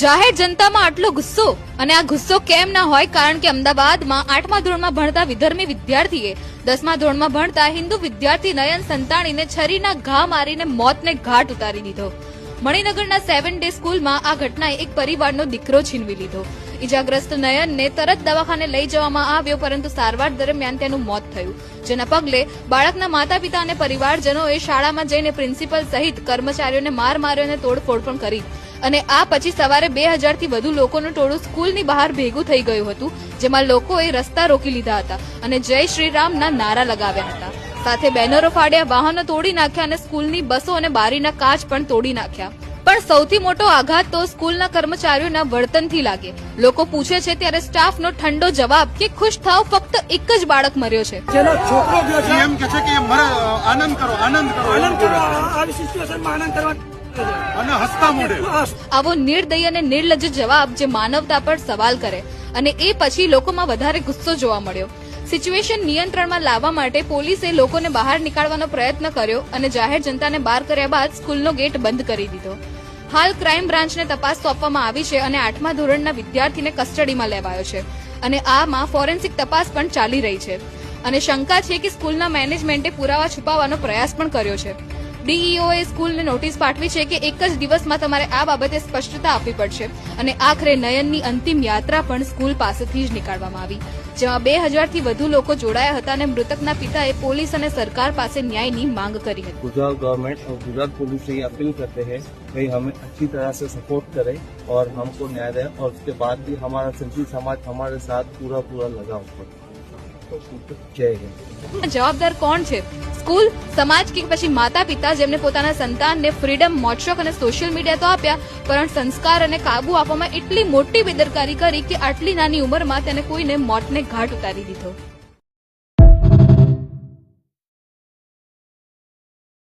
જાહેર જનતામાં આટલો ગુસ્સો અને આ ગુસ્સો કેમ ના હોય કારણ કે અમદાવાદમાં આઠમા ધોરણમાં ભણતા વિધર્મી વિદ્યાર્થીએ દસમા ધોરણમાં ભણતા હિન્દુ વિદ્યાર્થી નયન સંતાણીને છરીના ઘા મારીને મોતને ઘાટ ઉતારી દીધો. મણિનગરના સેવન ડે સ્કૂલમાં આ ઘટનાએ એક પરિવારનો દીકરો છીનવી લીધો. ઇજાગ્રસ્ત નયનને તરત દવાખાને લઈ જવામાં આવ્યો પરંતુ સારવાર દરમિયાન તેનું મોત થયું. જેના પગલે બાળકના માતા પિતા અને પરિવારજનોએ શાળામાં જઈને પ્રિન્સિપલ સહિત કર્મચારીઓને માર માર્યો અને તોડફોડ પણ કરી અને આ પછી સવારે બે હજારથી વધુ લોકોનું ટોળું સ્કૂલની બહાર ભેગું થઈ ગયું હતું જેમાં લોકોએ રસ્તા રોકી લીધા હતા અને જય શ્રી રામના નારા લગાવ્યા હતા. સાથે બેનરો ફાડ્યા વાહનો તોડી નાખ્યા અને સ્કૂલની બસો અને બારીના કાચ પણ તોડી નાખ્યા. પણ સૌથી મોટો આઘાત તો સ્કૂલના કર્મચારીઓના વર્તનથી લાગે. લોકો પૂછે છે ત્યારે સ્ટાફનો ઠંડો જવાબ કે ખુશ થાવ ફક્ત એક જ બાળક મર્યો છે. છોકરો ગયો છે. એમ કે છે કે આનંદ કરો આનંદ કરો. આનંદ કરો. આવી સિચ્યુએશનમાં આનંદ કરવા અને હસતા મોઢે. આવો નિર્દય અને નિર્લજ્જ જવાબ જે માનવતા પર સવાલ કરે અને એ પછી લોકોમાં વધારે ગુસ્સો જોવા મળ્યો. સિચ્યુએશન નિયંત્રણમાં લાવવા માટે પોલીસે લોકોને બહાર નીકાળવાનો પ્રયત્ન કર્યો અને જાહેર જનતાને બહાર કર્યા બાદ સ્કૂલનો ગેટ બંધ કરી દીધો. હાલ ક્રાઇમ બ્રાન્ચને તપાસ સોંપવામાં આવી છે અને આઠમા ધોરણના વિદ્યાર્થીને કસ્ટડીમાં લેવાયો છે. અને આમાં ફોરેન્સિક તપાસ પણ ચાલી રહી છે. અને શંકા છે કે સ્કૂલના મેનેજમેન્ટે પુરાવા છુપાવવાનો પ્રયાસ પણ કર્યો છે. ડીઈઓએ સ્કૂલને નોટિસ પાઠવી છે કે એક જ દિવસમાં તમારે આ બાબતે સ્પષ્ટતા આપવી પડશે અને આખરે નયનની અંતિમ યાત્રા પણ સ્કૂલ પાસેથી જ નીકાળવામાં આવી જેમાં બે હજારથી વધુ લોકો જોડાયા હતા અને મૃતકના પિતાએ પોલીસ અને સરકાર પાસે ન્યાયની માંગ કરી હતી गुजरात गवर्नमेंट और गुजरात पुलिस से ये अपील करते हैं कि हमें अच्छी तरह से सपोर्ट करे और हमको न्याय दे और उसके बाद भी हमारा सिंधी समाज हमारे साथ पूरा पूरा लगा हुआ है तो जय हिंद જવાબદાર કોણ છે સ્કૂલ, સમાજ કે પછી માતા પિતા જેમને પોતાના સંતાનને ફ્રીડમ મોટશોક અને સોશિયલ મીડિયા તો આપ્યા પરંતુ સંસ્કાર અને કાબુ આપવામાં એટલી મોટી બેદરકારી કરી કે આટલી નાની ઉંમરમાં તેને કોઈને મોતને ઘાટ ઉતારી દીધો.